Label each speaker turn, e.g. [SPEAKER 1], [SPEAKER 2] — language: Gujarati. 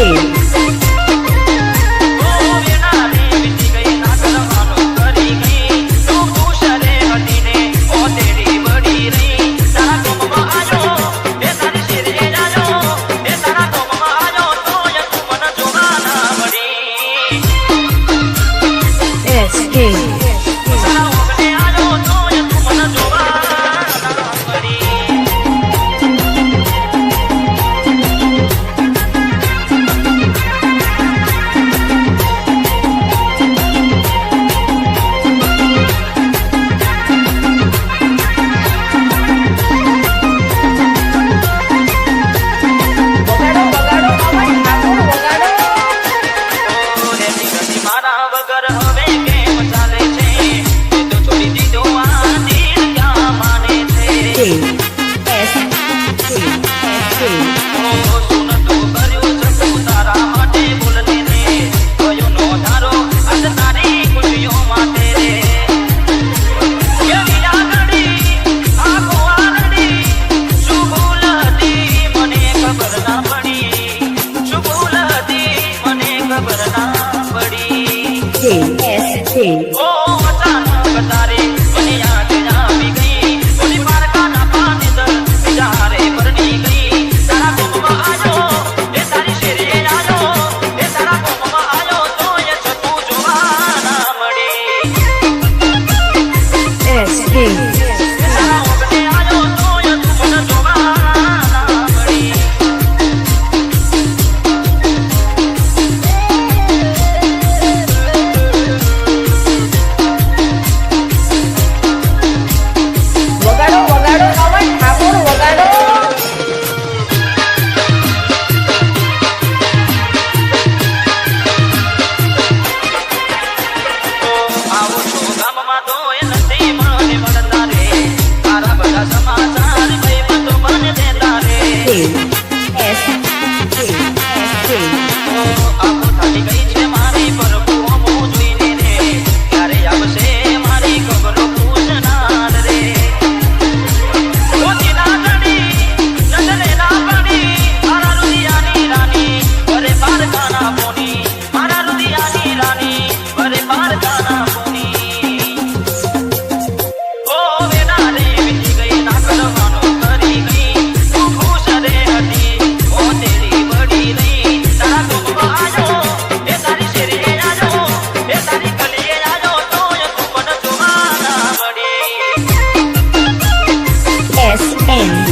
[SPEAKER 1] City. S T.
[SPEAKER 2] Oh, अचानक तारे बनी आंख जहाँ આખું થાકી ગઈ છે
[SPEAKER 1] FM.